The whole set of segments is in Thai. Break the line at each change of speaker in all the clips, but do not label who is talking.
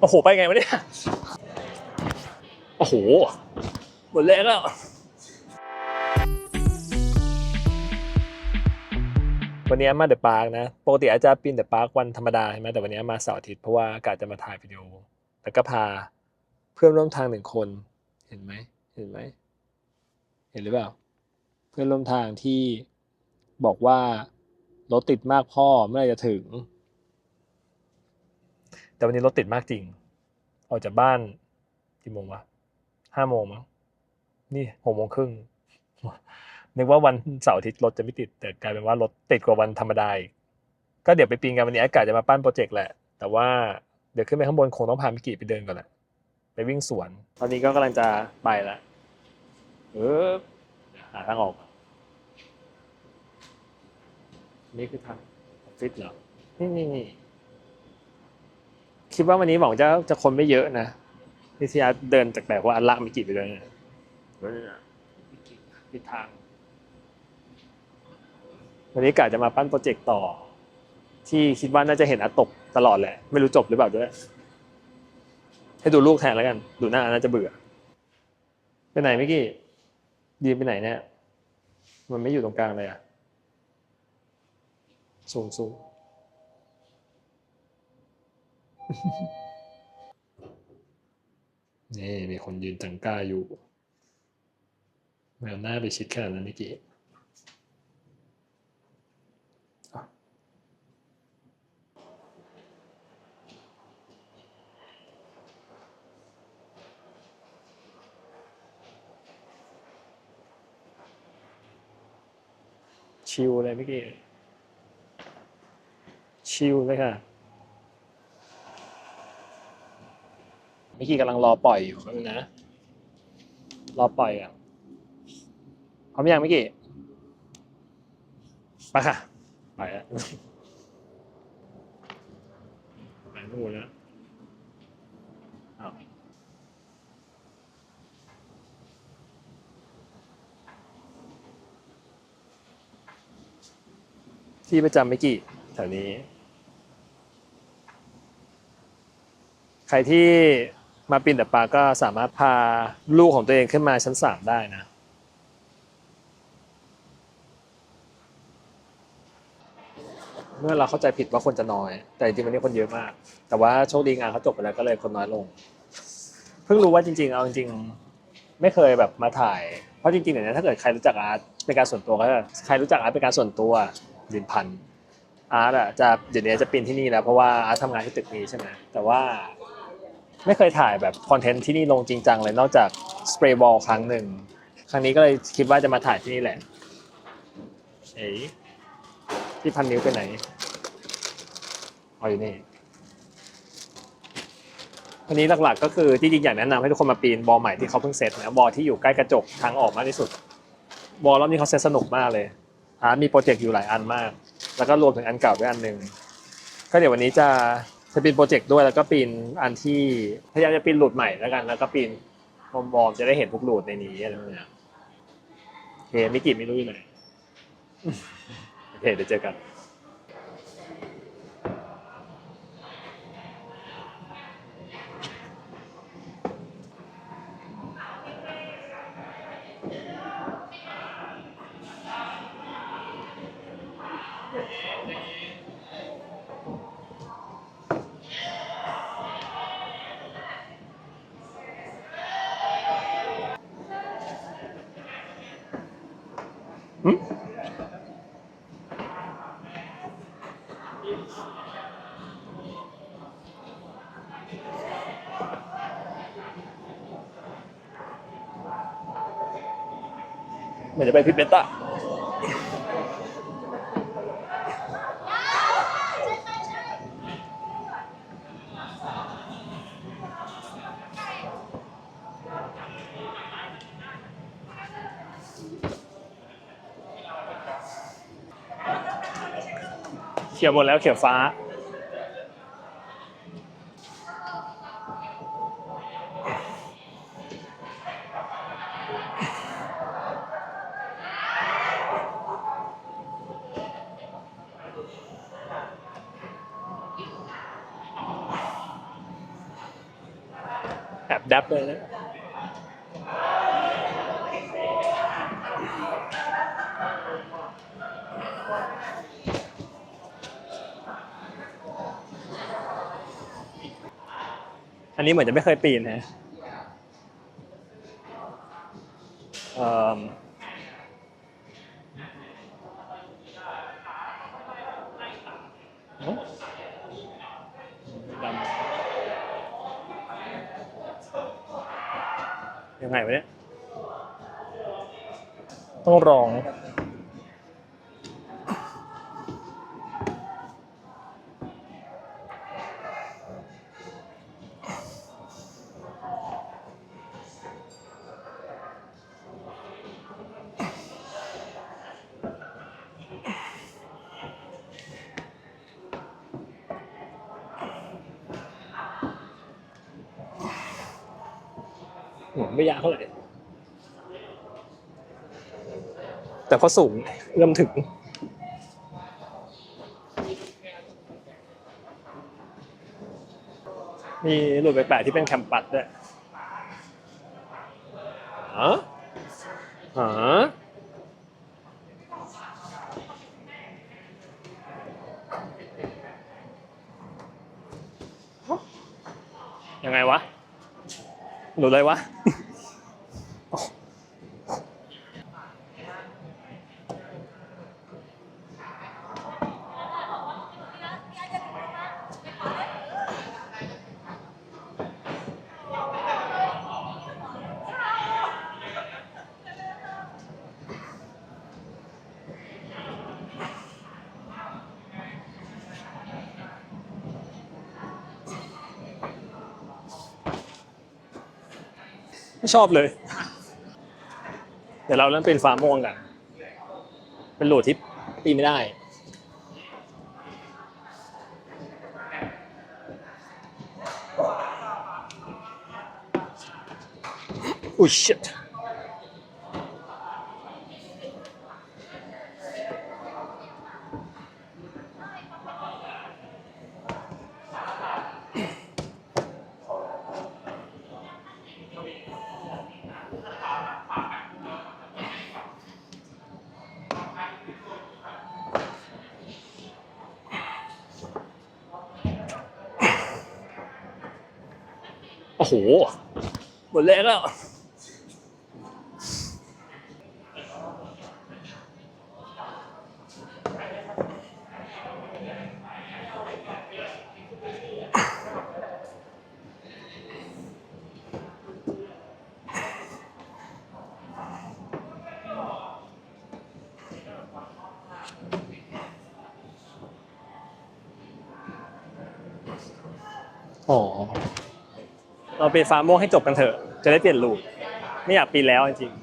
โอ้โห ไปไงวะเนี่ย โอ้โห หมดแรงแล้ววันนี้มาเดอะปาร์กนะ ปกติอาจจะปีนเดอะปาร์กวันธรรมดาใช่ไหมแต่วันนี้มาเสาร์อาทิตย์เพราะว่ากะจะมาถ่ายวิดีโอ แล้วก็พาเพื่อนร่วมทางหนึ่งคน เห็นไหม เห็นไหม เห็นหรือเปล่า เพื่อนร่วมทางที่บอกว่ารถติดมากพ่อเมื่อไรจะถึง แต่วันนี้รถติดมากจริง ออกจากบ้านกี่โมงวะห้าโมงมั้งนี่หกโมงครึ่งนึกว่าวันเสาร์อาทิตย์รถจะไม่ติด แต่กลายเป็นว่ารถติดกว่าวันธรรมดากก็เดี๋ยวไปปีนกันวันนี้อากาศจะมาปั้นโปรเจกต์แหละ แต่ว่าเดี๋ยวขึ้นไปข้างบนคงต้องพามิกิไปเดินก่อนแหละไปวิ่งสวน ตอนนี้ก็กำลังจะไปละเออหาทางออก นี่คือทางออฟฟิศเหรอ นี่นี่นี่ คิดว่าวันนี้หวังจะจะคนไม่เยอะนะนิทยาเดินจากแบบว่าอันละมิกิไปเลยนะเออมิกิผิดทาง วันนี้กะจะมาปั้นโปรเจกต์ต่อ ที่คิดว่าน่าจะเห็นอาตกตลอดแหละ ไม่รู้จบหรือเปล่าด้วย ให้ดูลูกแทนแล้วกัน ดูหน้าน่าจะเบื่อไปไหนมิกี้ดีมไปไหนเนี่ย มันไม่อยู่ตรงกลางเลยอะสูงสูง นี่มีคนยืนจังก้าอยู่แมวหน้าไปชิดขนาดนั้นมิกี้อ่ชิลเลยเมื่อกี้ชิลเลยค่ะ มื่อกี้กำลังรอปล่อยอยู่นึงนะ รอปล่อยอะพร้อมยังเมื่อกี้ไปค่ะ ไปแล้วไปนู่นแล้วที่ประจำเมื่อกี้แถวนี้ ใครที่ มาปีนแต่ปลาก็สามารถพาลูกของตัวเองขึ้นมาชั้นสามได้นะ เมื่อเราเข้าใจผิดว่าคนจะน้อย แต่จริงๆวันนี้คนเยอะมาก แต่ว่าโชคดีงานเขาจบไปแล้วก็เลยคนน้อยลง เพิ่งรู้ว่าจริง ๆ เอาจริงๆ ไม่เคยแบบมาถ่าย เพราะจริงๆเดี๋ยวนี้ถ้าเกิดใครรู้จักอาร์ตเป็นการส่วนตัวก็จะใครรู้จักอาร์ตเป็นการส่วนตัวดินพันอาร์ตอะจะเดี๋ยวนี้จะปีนที่นี่แล้วเพราะว่าอาร์ตทำงานที่ตึกนี้ใช่ไหมแต่ว่า ไม่เคยถ่ายแบบคอนเทนต์ที่นี่ลงจริงจังเลยนอกจากสเปรย์บอลครั้งหนึ่ง ครั้งนี้ก็เลยคิดว่าจะมาถ่ายที่นี่แหละเอ๋ที่พันนิ้วไปไหนอ๋ออยู่นี่วันนี้หลักๆก็คือที่จริงอยากแนะนำให้ทุกคนมาปีนบอลใหม่ที่เขาเพิ่งเซตนะบอลที่อยู่ใกล้กระจกทางออกมากที่สุด บอลรอบนี้เขาเซตสนุกมากเลยอาร์ตมีโปรเจกต์อยู่หลายอันมาก แล้วก็รวมถึงอันเก่าด้วยอันหนึ่งก็เดี๋ยววันนี้จะ จะปีนโปรเจกต์ด้วยแล้วก็ปีนอันที่พยายามจะปีนหลุดใหม่แล้วกันแล้วก็ปีนมอมอมๆจะได้เห็นพวกหลุดในนี้อะไรพวกเนี้ยโอเคมิกิไม่รู้อยู่ไหนโอเคเดี๋ยวเจอกัน เหมือนจะไปพิเบต้าเขียวหมดแล้วเขียวฟ้า อ แดับเลยนะอันนี้เหมือนจะไม่เคยปีนฮะเอ่อเอ้าดำ ยังไงวะเนี่ย ต้องรอง ไม่ยากเท่าไหร่แต่พอสูงเอื้อมถึง มีหลุดไปแปะที่เป็นแคมปัสด้วยฮะฮะยังไงวะ หลุดเลยวะ ไม่ชอบเลย เดี๋ยวเราเริ่มเป็นฟาร์มม่วงกัน เป็นโหลดที่ปีไม่ได้อุ้ย shit โห หมดแรงแล้วอ๋อ เราปีนฟ้ามโม่วงให้จบกันเถอะ จะได้เปลี่ยนลูกไม่อยากปีนแล้วจริงๆ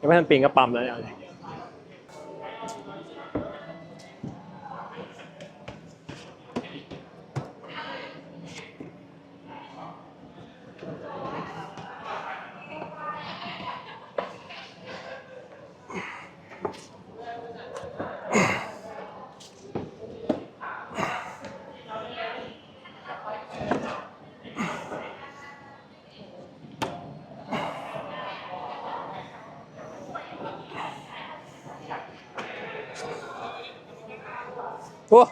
ยังไม่ทันปีนก็ปั๊มแล้วเนี่ยโอ้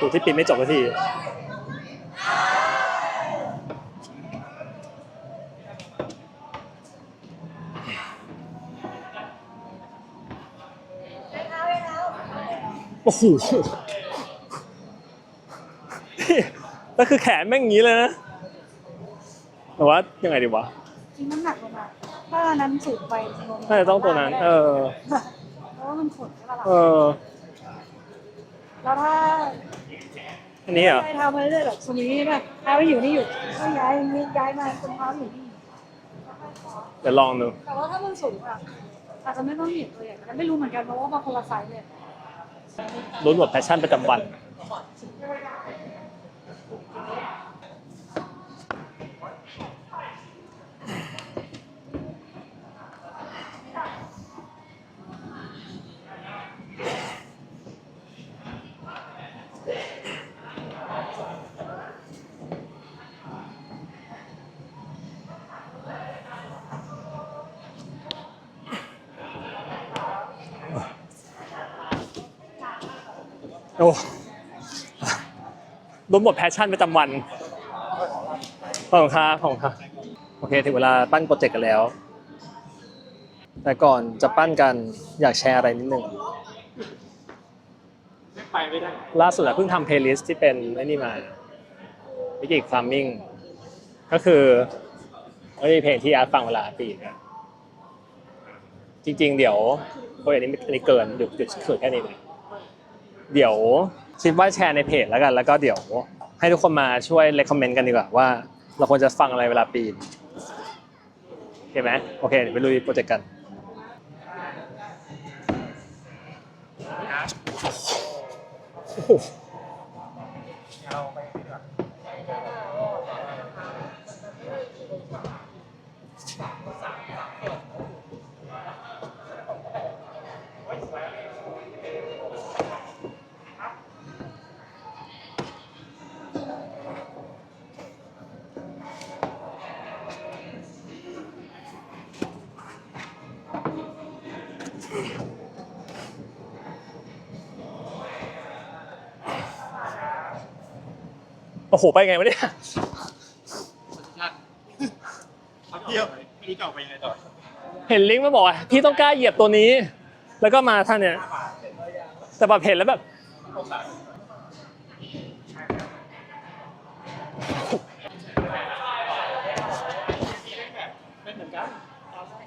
ดูที่ปีนไม่จบสักทีโอ้โหนี่แล้วคือแขนแม่งอย่างนี้เลยนะ แต่ว่ายังไงดีวะ
จริงน้ำหนักลงมาถ้าอันนั้นสูงไปลง
น่าจะต้องตัวนั้น เออ
เพราะว่ามันขนใช่ปะล่ะ
เออ
แล้วถ้า
อันนี้เหรอ
ไปทำไปเรื่อยๆแบบสมมติแบบถ้าไปอยู่นี่อยู่ก็ย้ายนี่ย้ายมาเป็นเท้าอยู่นี่
เดี๋ยวลองดู
แต่ว่าถ้ามันสูงอะอาจจะไม่ต้องเหยียบตัวใหญ่แต่ไม่รู้เหมือนกันเพราะว่าบางคนละไซส์เลย
ลุ้นหมดแพชชั่นประจำวัน โอ้รวมหมดแพชชั่นประจำวันขอบคุณครับขอบคุณครับโอเคถึงเวลาปั้นโปรเจกต์กันแล้ว แต่ก่อนจะปั้นกันอยากแชร์อะไรนิดนึง
ไปไม่ได้
ล่าสุดอะเพิ่งทำเพลย์ลิสต์ที่เป็นไอ้นี่มาวิกิฟาร์มิงก็คือก็มีเพลงที่อาร์ตฟังเวลาปีกอะจริง ๆ เดี๋ยวโอ้ยอันนี้อันนี้เกินหยุดหยุดเกินแค่นี้เลย เดี๋ยวคิดว่าแชร์ในเพจแล้วกัน แล้วก็เดี๋ยวให้ทุกคนมาช่วยเลคคอมเมนต์กันดีกว่าว่าเราควรจะฟังอะไรเวลาปีนโอเคไหมโอเคเดี๋ยวไปลุยโปรเจกต์กันโอ้โห ไปไงวะเนี่ย
ครับเที่ยวไม่รู้จะออกไปยังไงต่อ
เห็นลิงก์มาบอกว่าพี่ต้องกล้าเหยียบตัวนี้ แล้วก็มาท่านเนี่ย แต่แบบเห็นแล้วแบบ
เป็นเหมือนกัน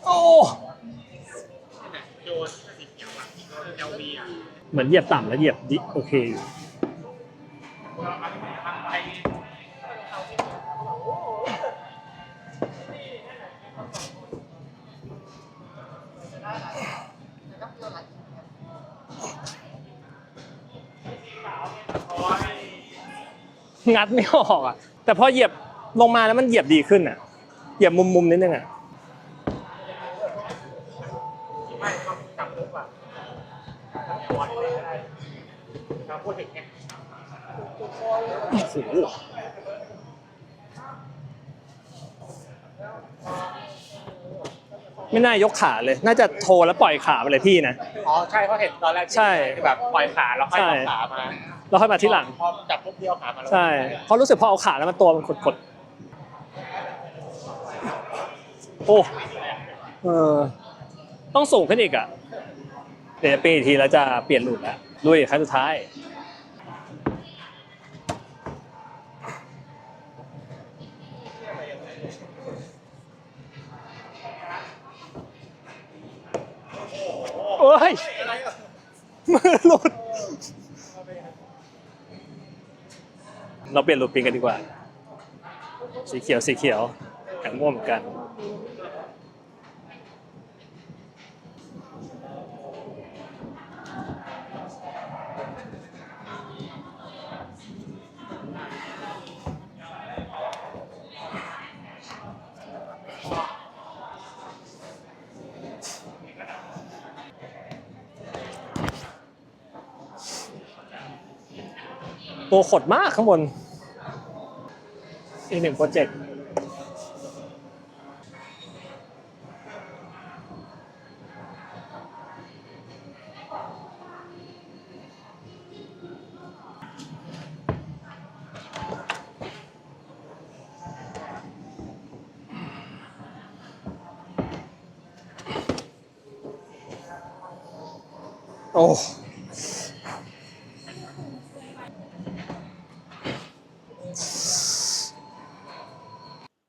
โอ้
โยนสีเขียวอะเอลบีอะ
เหมือนเหยียบต่ำแล้วเหยียบดิโอเคอยู่ งัดไม่ออกอะ แต่พอเหยียบลงมาแล้วมันเหยียบดีขึ้นอะ เหยียบมุมๆนิดนึงอะ
ไม่ต้องจับลึกกว่าวันไม่ได้เราพูดถึงเนี่ย
โอ้โหไม่น่ายกขาเลย น่าจะโทรแล้วปล่อยขาไปเลยพี่นะ
อ๋อ ใช่เพราะเห็นตอนแรก
ใช่
ที่แบบปล่อยขาแล้วค่อยเอาขามา
แล้วค่อยมาที่หลัง
พอจับปุ๊บเดียวขามาแล้ว
ใช่เพราะรู้สึกพอเอาขาแล้วมันตัวมันขดๆ โอ้ เออ ต้องสูงขึ้นอีกอะ เดี๋ยวปีนอีกทีแล้วจะเปลี่ยนหลุดแล้วลุยครั้งสุดท้าย โอ้ยมือหลุด เราเปลี่ยนรูปปิงกันดีกว่า สีเขียวสีเขียวแข็งม่วงเหมือนกัน ตัวขดมากข้างบนอีกหนึ่งโปรเจกต์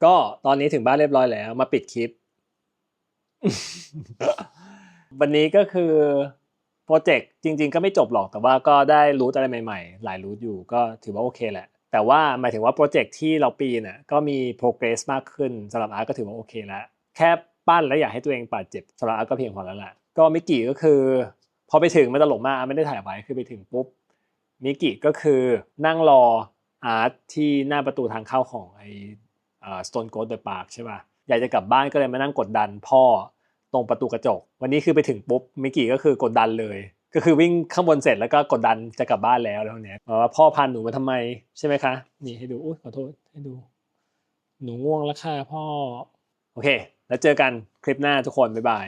ก็ตอนนี้ถึงบ้านเรียบร้อยแล้ว มาปิดคลิป วันนี้ก็คือโปรเจกต์จริง ๆ ก็ไม่จบหรอกแต่ว่าก็ได้รู้อะไรใหม่ ๆ หลายรู้อยู่ก็ถือว่าโอเคแหละ แต่ว่าหมายถึงว่าโปรเจกต์ที่เราปีน่ะก็มี progress มากขึ้นสำหรับอาร์ตก็ถือว่าโอเคแล้วแค่ปั้นแล้วอยากให้ตัวเองบาดเจ็บสำหรับอาร์ตก็เพียงพอแล้วแหละก็มิกิก็คือ พอไปถึงมันตลกมากอาร์ไม่ได้ถ่ายไว้คือไปถึงปุ๊บมิกิก็คือนั่งรออาร์ตที่หน้าประตูทางเข้าของไอ สโตนโกดเดอะปาร์คใช่ป่ะอยากจะกลับบ้านก็เลยมานั่งกดดันพ่อตรงประตูกระจก วันนี้คือไปถึงปุ๊บมิกกี้ก็คือกดดันเลย ก็คือวิ่งข้างบนเสร็จแล้วก็กดดันจะกลับบ้านแล้วแล้วเนี้ยบอกว่าพ่อพาหนูมาทำไมใช่ไหมคะนี่ให้ดูอุ้ยขอโทษให้ดู หนูง่วงแล้วค่ะพ่อ โอเค แล้วเจอกันคลิปหน้าทุกคนบ๊ายบาย